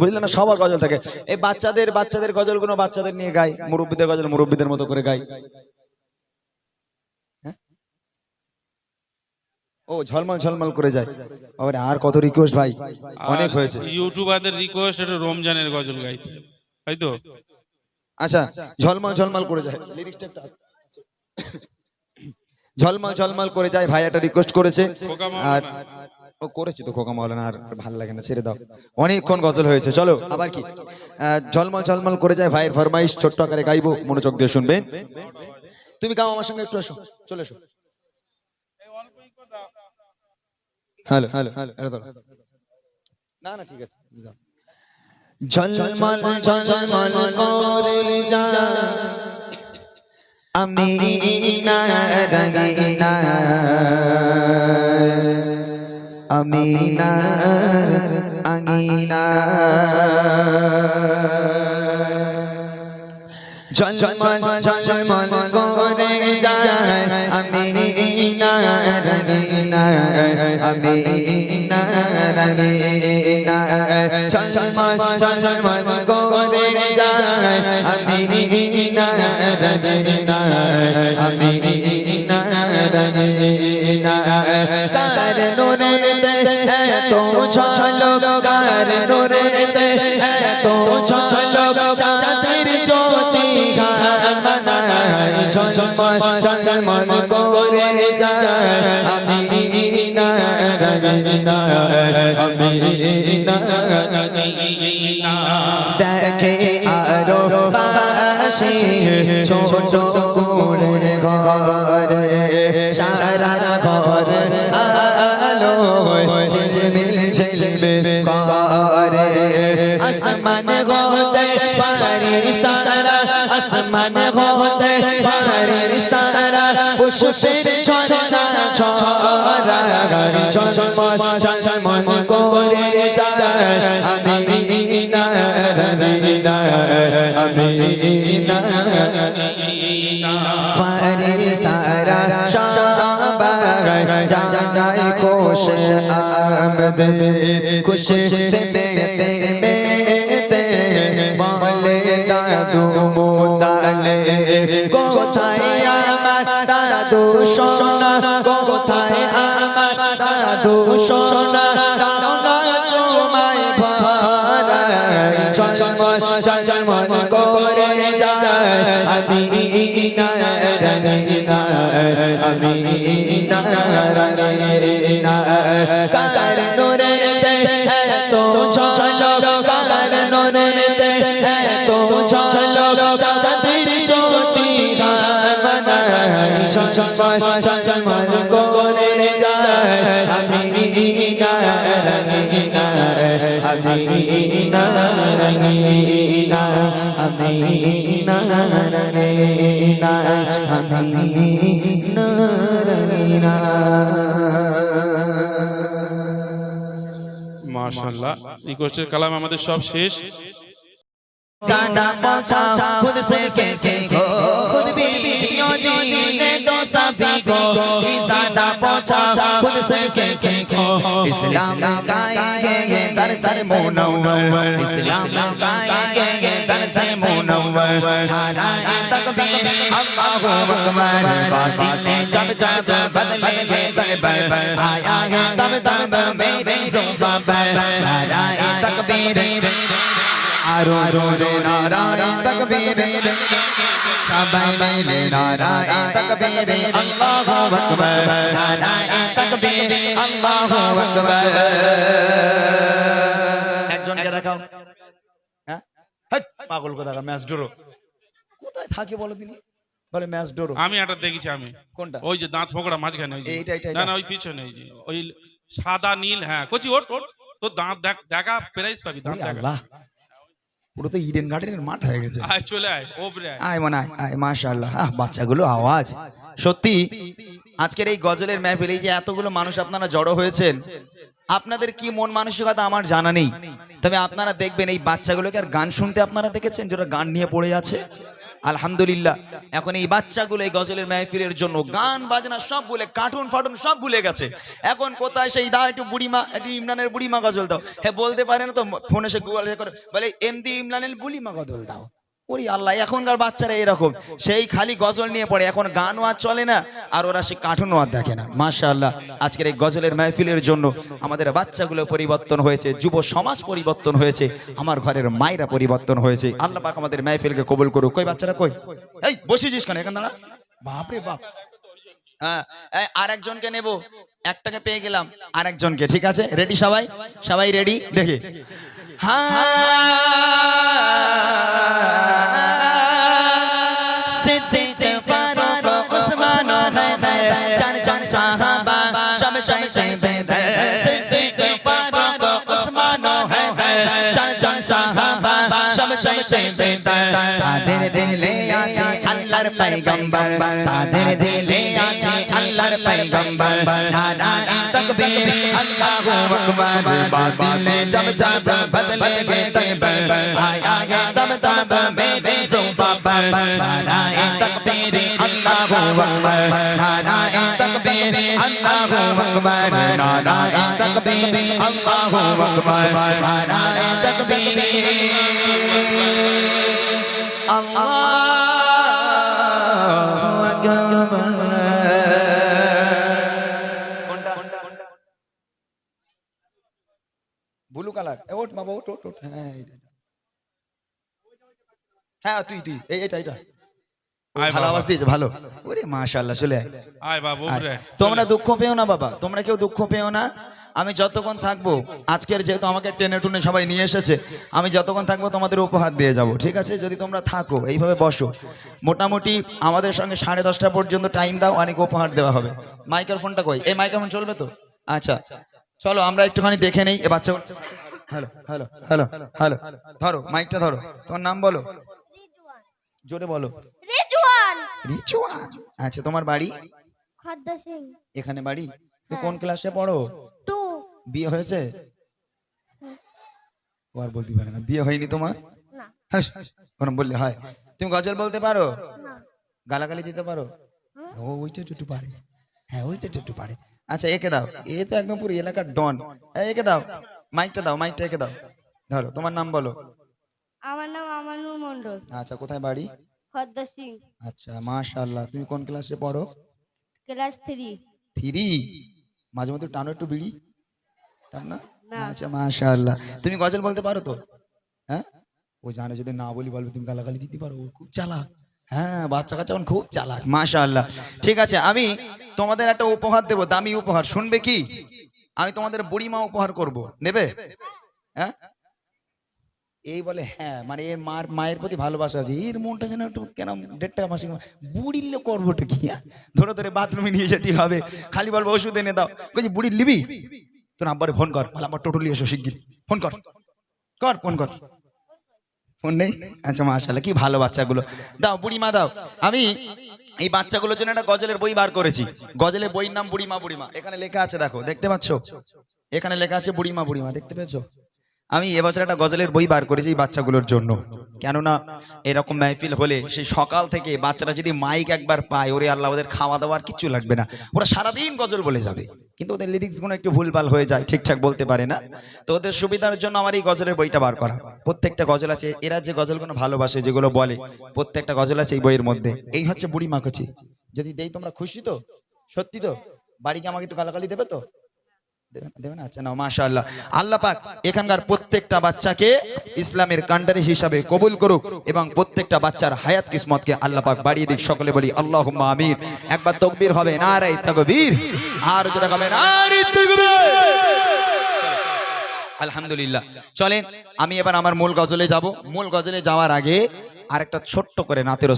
বুঝলেন না? সবার গজল থাকে। এই বাচ্চাদের বাচ্চাদের গজলগুলো বাচ্চাদের নিয়ে গাই মুরব্বীদের গজল মুরব্বীদের মতো করে গাই। হ্যাঁ? ও ঝলমল ঝলমল করে যায়। আবার আর কত রিকোয়েস্ট ভাই? অনেক হয়েছে। ইউটিউবারদের রিকোয়েস্ট এটা রমজানের গজল গাইতে তাই তো? আচ্ছা ঝলমল ঝলমল করে যায়। লিরিক্সটা একটা ঝলমল ঝলমল করে যায়। ভাই একটা রিকোয়েস্ট করেছে। আর। ও করেছি তো খোকা মাওলানা আর ভালো লাগে না ছেড়ে দাও। অনেকক্ষণ গজল হয়েছে চলো আবার কি? ঝলমল ঝলমল করে যায় ভাইয়ের ফরমাইশ ছোট্ট আকারে গাইবো মনোযোগ দিয়ে শুনবেন তুমি গাও আমার সঙ্গে একটু এসো চলে এসো। হ্যালো হ্যালো হ্যালো না না ঠিক আছে ঝলমল ঝলমল করে যায় আমি না আমি না আঙিনা ঝলমল ঝলমল করে যায় আমি না রঙিনা আমি না রঙিনা ঝলমল তো ছলো কার নূরে তো ছলো চাঁদের জ্যোতি গানাই করে দেখে আরও ছোট কুড়ে ঘর। ঝিলমিল ঝিলমিল করে আসমান হতে ফারিস্তারা আসমান হতে ফারিস্তারা পুষ্পের ঝরনা ছড়া ঝলমল ঝলমল করে যায় আমি না রঙিনা জানাই খুশ আমদ খুশ দেতে দেতে বলে দাদু মোদালে কোথায় আমার দাদু সোনা কোথায় আমার দাদু সোনা কার নোরে তো ঝলক কার নোরে তো ঝলক চাঁদের জ্যোতি গানাই ঝলমল ঝলমল করে যায় আমি না রঙিনা আমি না রঙিনা আমি না রঙিনা আমি না রঙিনা মাশাআল্লাহ রিকোয়েস্টের কালাম আমাদের সব শেষ सादा पहुंचा खुद से कैसे हो खुद भी जियो जीने दो सभी को ही सादा पहुंचा खुद से कैसे हो इस्लाम लगाएंगे ये दर से मुनव्वर इस्लाम लगाएंगे ये दर से मुनव्वर नाराए तकबीर अल्लाहु अकबर बातें जब जब बदलेंगे तकबर आया है तब तब मेरी जुबान पर नाराए तकबीर আরো জোরে নারায়ণ তকবীর সবাই মিলে নারায়ণ তকবীর আল্লাহু আকবার নারায়ণ তকবীর আল্লাহু আকবার একজনকে দেখাও হ্যাঁ হাট, পাগল কথা ম্যাচ ডোরো কোথায় থাকে বলো তিনি? বলে ম্যাচ ডোরো। আমি দেখেছি আমি। কোনটা? ওই যে দাঁত ফোকড়া মাঝখানে ওই যে। এইটা, এইটা, না না ওই পিছনে ওই যে ওই সাদা নীল হ্যাঁ কচি ওট ওট তোর দাঁত দেখ দেখা পাবি দাঁত দেখা। পুরো তো ইডেন গার্ডেনের মাঠ হয়ে গেছে। আয় চলে আয় ওপরে আয়। মনে আয় আয় মাশাআল্লাহ। আহ বাচ্চাগুলো আওয়াজ। সত্যি আজকের এই গজলের মেহফিল এই যে এতগুলো মানুষ আপনারা জড়ো হয়েছেন আপনাদের কি মন মানসিকতা আমার জানা নেই। তবে আপনারা দেখবেন এই বাচ্চাগুলোকে আর গান শুনতে আপনারা দেখেছেন যেটা গান নিয়ে পড়ে আছে? আলহামদুলিল্লাহ। এখন এই বাচ্চাগুলো এই গজলের মেহফিলের জন্য গান, বাজনা সব ভুলে কার্টুন ফাটুন সব ভুলে গেছে। এখন কোথায় সেই দা একটু বুড়িমা, একটু ইমরানের বুড়িমা গজল দাও। হ্যাঁ বলতে পারে না তো, ফোনে সে গুগল করে, বলে এমদি ইমরানের বুড়িমা গজল দাও। ওরে আল্লাহ, এখনকার বাচ্চারা এরকম। সেই খালি গজল নিয়ে পড়ে, এখন গানও আর চলে না, আর ওরা সে কার্টুনও আর দেখে না। মাশা আল্লাহ আজকের এই গজলের মাহফিলের জন্য আমাদের বাচ্চাগুলো পরিবর্তন হয়েছে, যুব সমাজ পরিবর্তন হয়েছে, আমার ঘরের মায়েরা পরিবর্তন হয়েছে। আল্লাহ পাক আমাদের মাহফিলকে কবুল করুক। কই বাচ্চারা কই? এই বসেছিস কেন এখন দাঁড়া? বাপরে বাপ। হ্যাঁ আর একজনকে নেব, একটাকে পেয়ে গেলাম আর একজনকে ঠিক আছে? রেডি সবাই? সবাই রেডি দেখে। হ্যাঁ। সিদ্দিক ফারুক ওসমান হায়দার চারজন সাহাবা, সব চাইতে বেদে সিদ্দিক ফারুক ওসমান হায়দার চারজন সাহাবা, সব চাইতে বেদে তাদের দিলে আছে আল্লাহর পয়গম্বর, তাদের দিলে আছে আল্লাহর পয়গম্বর। নারায়ণ তকবীর, আল্লাহু আকবার বাদিলে জব জব বদলে গে তৈবর আয়া গে তব তব বেদে আকবার নারায়ে তাকবীর আল্লাহু ব্লু কালার ওট বাবা ওট ওট হ্যাঁ হ্যাঁ তুই তুই এই এটা এটা ভালো আওয়াজ দিয়েছে ভালো। ওরে মাশাআল্লাহ চলে আয়। আয় বাবু তোমরা দুঃখ পেও না বাবা। তোমরা কেউ দুঃখ পেও না। আমি যতক্ষণ থাকব আজকের যেহেতু আমাকে টেনে টুনে সবাই নিয়ে এসেছে আমি যতক্ষণ থাকব তোমাদের উপহার দিয়ে যাব ঠিক আছে? যদি তোমরা থাকো এইভাবে বসো। মোটামুটি আমাদের সঙ্গে সাড়ে দশটা পর্যন্ত টাইম দাও অনেক উপহার দেওয়া হবে। মাইক্রোফোনটা কই? এই মাইক্রোফোন চলবে তো? আচ্ছা। চলো আমরা একটুখানি দেখে নেই এ বাচ্চা হ্যালো হ্যালো হ্যালো হ্যালো। ধরো মাইকটা ধরো। তোমার নাম বলো। জোরে বলো। রিজওয়ান। রিচুয়ান আচ্ছা তোমার বাড়ি? খদ্দা সিং। এখানে বাড়ি? তুমি কোন ক্লাসে পড়ো? টু। বিয়ে হয়েছে? আর বলতে পারে না। বিয়ে হয়নি তোমার? না। ওরম বললে হয়। তুমি গজল বলতে পারো? গালাগালি দিতে পারো? ও ওইটা একটু পারে। হ্যাঁ ওইটা একটু পারে। আচ্ছা একে দাও। এ তো একদম পুরো এলাকার ডন। একে দাও। মাইকটা দাও মাইকটা একে দাও। ধরো তোমার নাম বলো। আমার নাম মন্ডল আচ্ছা কোথায় বাড়ি? খদ্দা আচ্ছা মাশাআল্লাহ। তুমি কোন ক্লাসে পড়ো? Class three. থ্রি? মাঝে মধ্যে টানো একটু বিড়ি। টান না। আচ্ছা মাশাআল্লাহ। তুমি গজল বলতে পারো তো? হ্যাঁ? ও জানে যদি না বলি বলবে তুমি গালাগালি দিতে পারো। ও খুব চালাক। হ্যাঁ বাচ্চা কাচ্চা এখন খুব চালাক। মাশাআল্লাহ। ঠিক আছে আমি তোমাদের একটা উপহার দেবো দামি উপহার। শুনবে কি? আমি তোমাদের বুড়িমা উপহার করব। নেবে? হ্যাঁ? এই বলে হ্যাঁ মানে এর মার, মায়ের প্রতি ভালোবাসা আছে। এর মনটা যেন একটু কেন দেড় টাকা মাসে বুড়িলে করবোটা কি হ্যাঁ? ধরে ধরে বাথরুমে নিয়ে যেতে হবে। খালি বলব, ওষুধ এনে দাও। বলছি বুড়ির লিবি? তোর আব্বারে ফোন কর। ভালো আব্বার টোটো এসো শিগগির। ফোন কর। কর ফোন কর। ফোন নেই? আচ্ছা মাশাল্লাহ কি ভালো বাচ্চাগুলো। দাও, বুড়িমা দাও। আমি এই বাচ্চাগুলোর জন্য একটা গজলের বই বার করেছি। গজলের বইয়ের নাম বুড়িমা বুড়িমা। এখানে লেখা আছে, দেখো, দেখতে পাচ্ছ? এখানে লেখা আছে, বুড়িমা বুড়িমা, দেখতে পেয়েছ? আমি এবছর একটা গজলের বই বার করেছি এই বাচ্চাগুলোর জন্য। কেননা এরকম মাহফিল হলে সেই সকাল থেকে বাচ্চারা যদি মাইক একবার পায়, ওরে আল্লাহ, ওদের খাওয়া দাওয়ার কিচ্ছু লাগবে না। ওরা সারাদিন গজল বলে যাবে। কিন্তু ওদের লিরিক্সগুলো একটু ভুলভাল হয়ে যায়, ঠিকঠাক বলতে পারে না। তো ওদের সুবিধার জন্য আমার এই গজলের বইটা বার করা। প্রত্যেকটা গজল আছে, এরা যে গজলগুলো ভালোবাসে, যেগুলো বলে, প্রত্যেকটা গজল আছে এই বইয়ের মধ্যে। এই হচ্ছে বুড়ি মাখছি যদি দেই তোমরা খুশি তো? সত্যি তো? বাড়িকে আমাকে একটু গালাগালি দেবে তো? না- না আচ্ছা না একবার হবে তাকবীর। আর আলহামদুলিল্লাহ। চলেন, আমি এবার আমার মূল গজলে যাব। মূল গজলে যাওয়ার আগে আরেকটা ছোট্ট করে নাতে রসুল